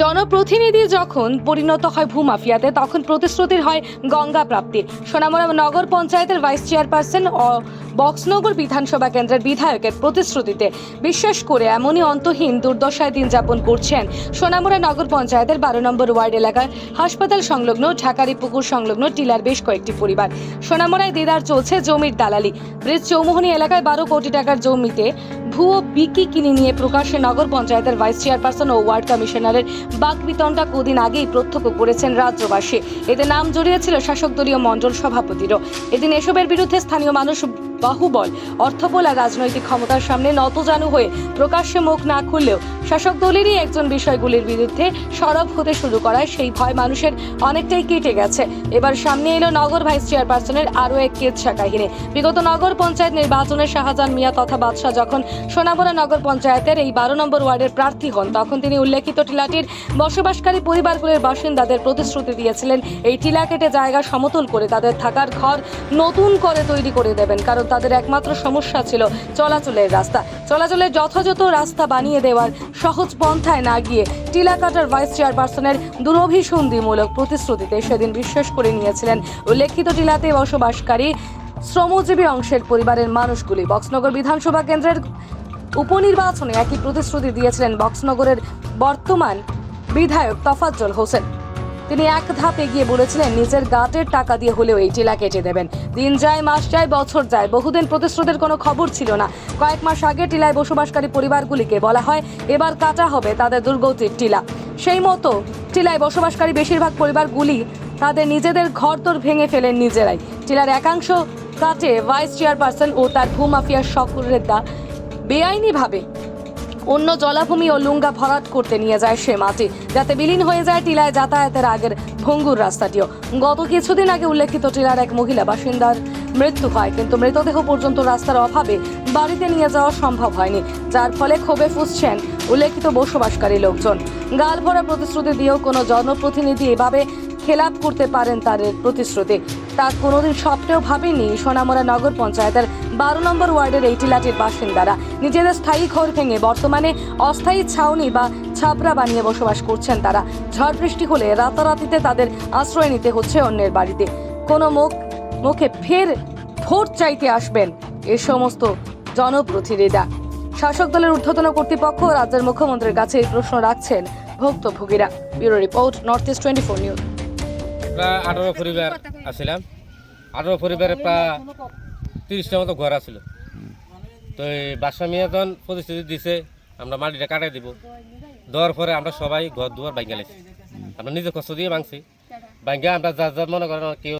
জনপ্রতিনিধি যখন পরিণত হয় ভূমাফিয়াতে, তখন প্রতিশ্রুতির হয় গঙ্গা প্রাপ্তি সোনামুড়া নগর পঞ্চায়েতের ভাইস চেয়ারপারসন ও বক্সনগর বিধানসভা কেন্দ্রের বিধায়কের প্রতিশ্রুতিতে। বিশ্বাস করে এমনই অন্তহীন দুর্দশায় দিন যাপন করছেন সোনামুড়া নগর পঞ্চায়েতের বারো নম্বর ওয়ার্ড এলাকার হাসপাতাল সংলগ্ন ঢাকারি পুকুর সংলগ্ন টিলার বেশ কয়েকটি পরিবার। সোনামুড়ায় দিদার চলছে জমির দালালি। ব্রিজ চৌমোহনী এলাকায় বারো কোটি টাকার জমিতে ভুয়ো বিকি কিনে নিয়ে প্রকাশ্যে নগর পঞ্চায়েতের ভাইস চেয়ারপারসন ও ওয়ার্ড কমিশনারের বাকবিতণ্ডা কদিন আগেই প্রত্যক্ষ করেছেন রাজ্যবাসী। এতে নাম জড়িয়েছিল শাসক দলীয় মণ্ডল সভাপতিরও। এদিন এসবের বিরুদ্ধে স্থানীয় মানুষ বাহুবল। অর্থবল আর রাজনৈতিক ক্ষমতার সামনে নতজানু হয়ে প্রকাশ্যে মুখ না খুললেও শাসক দলেরই একজন বিষয়গুলির বিরুদ্ধে সরব হতে শুরু করায় সেই ভয় মানুষের অনেকটাই কেটে গেছে। এবার সামনে এলো নগর ভাইস চেয়ারপারসনের আরও এক কেচ্ছা কাহিনী। বিগত নগর পঞ্চায়েত নির্বাচনে শাহজাহান মিয়া তথা বাদশাহ যখন সোনামুড়া নগর পঞ্চায়েতের এই বারো নম্বর ওয়ার্ডের প্রার্থী হন, তখন তিনি উল্লেখিত টিলাটির বসবাসকারী পরিবারগুলির বাসিন্দাদের প্রতিশ্রুতি দিয়েছিলেন, এই টিলা কেটে জায়গা সমতল করে তাদের থাকার ঘর নতুন করে তৈরি করে দেবেন। কারণ তাদের একমাত্র সমস্যা ছিল চলাচলের রাস্তা। চলাচলের যথাযথ রাস্তা বানিয়ে দেওয়ার সহজ পন্থায় না গিয়ে টিলা কাটার ভাইস চেয়ারপারসনের দুরভিসন্ধিমূলক প্রতিশ্রুতিতে সেদিন বিশ্বাস করে নিয়েছিলেন উল্লেখিত টিলাতে বসবাসকারী শ্রমজীবী অংশের পরিবারের মানুষগুলি। বক্সনগর বিধানসভা কেন্দ্রের উপনির্বাচনে একই প্রতিশ্রুতি দিয়েছিলেন বক্সনগরের বর্তমান বিধায়ক তফাজ্জল হোসেন। তিনি এক ধাপ এগিয়ে বলেছিলেন, নিজের গাটের টাকা দিয়ে হলেও এই টিলা কেটে দেবেন। দিন যায়, মাস যায়, বছর যায়, বহুদিন প্রতিশ্রুতির কোনো খবর ছিল না। কয়েক মাস আগে টিলায় বসবাসকারী পরিবারগুলিকে বলা হয়, এবার কাটা হবে তাদের দুর্গতির টিলা। সেই মতো টিলায় বসবাসকারী বেশিরভাগ পরিবারগুলি তাদের নিজেদের ঘরদোর ভেঙে ফেলেন নিজেরাই। টিলার একাংশ কাটে ভাইস চেয়ারপারসন ও তার ভূমাফিয়ার সকলেরা। বেআইনিভাবে অন্য জলাভূমি ও লুঙ্গা ভরাট করতে নিয়ে যায় সে মাটি। যাতে বিলীন হয়ে যায় টিলায় যাতায়াতের আগের ভঙ্গুর রাস্তাটিও। গত কিছুদিন আগে উল্লেখিত টিলার এক মহিলা বাসিন্দার মৃত্যু হয়, কিন্তু মৃতদেহ পর্যন্ত রাস্তার অভাবে বাড়িতে নিয়ে যাওয়া সম্ভব হয়নি, যার ফলে ক্ষোভে ফুসছেন উল্লেখিত বসবাসকারী লোকজন। গাল ভরা প্রতিশ্রুতি দিয়েও কোনো জনপ্রতিনিধি এভাবে খেলাপ করতে পারেন তার প্রতিশ্রুতি। তা কোনোদিন স্বপ্নেও ভাবেনি সোনামুড়া নগর পঞ্চায়েতের বারো নম্বর ওয়ার্ডের এই টিলাটির বাসিন্দারা নিজেদের স্থায়ী ঘর ভেঙে বর্তমানে অস্থায়ী ছাউনি বা ছাপরা বানিয়ে বসবাস করছেন তারা। ঝড় বৃষ্টি হলে রাতারাতিতে তাদের আশ্রয় নিতে হচ্ছে অন্যের বাড়িতে। কোনো মুখ, মুখে ফের ভোট চাইতে আসবেন এ সমস্ত জনপ্রতিনিধিরা। শাসক দলের ঊর্ধ্বতন কর্তৃপক্ষ রাজ্যের মুখ্যমন্ত্রীর কাছে এই প্রশ্ন রাখছেন ভুক্তভোগীরা। Bureau report, north east twenty four news. আঠারো পরিবার আসছিলাম আঠারো পরিবারে প্রায় তিরিশটা মতো ঘর আছিল। তো এই বাসা মিয়া যখন প্রতিশ্রুতি দিছে, আমরা মাটিটা কাটাই দিব। দেওয়ার পরে আমরা সবাই ঘর দুয়ার ভাঙ্গা আমরা নিজে কষ্ট দিয়ে ভাঙছি। ভাঙ্গা আমরা যা যা মনে করেন, কেউ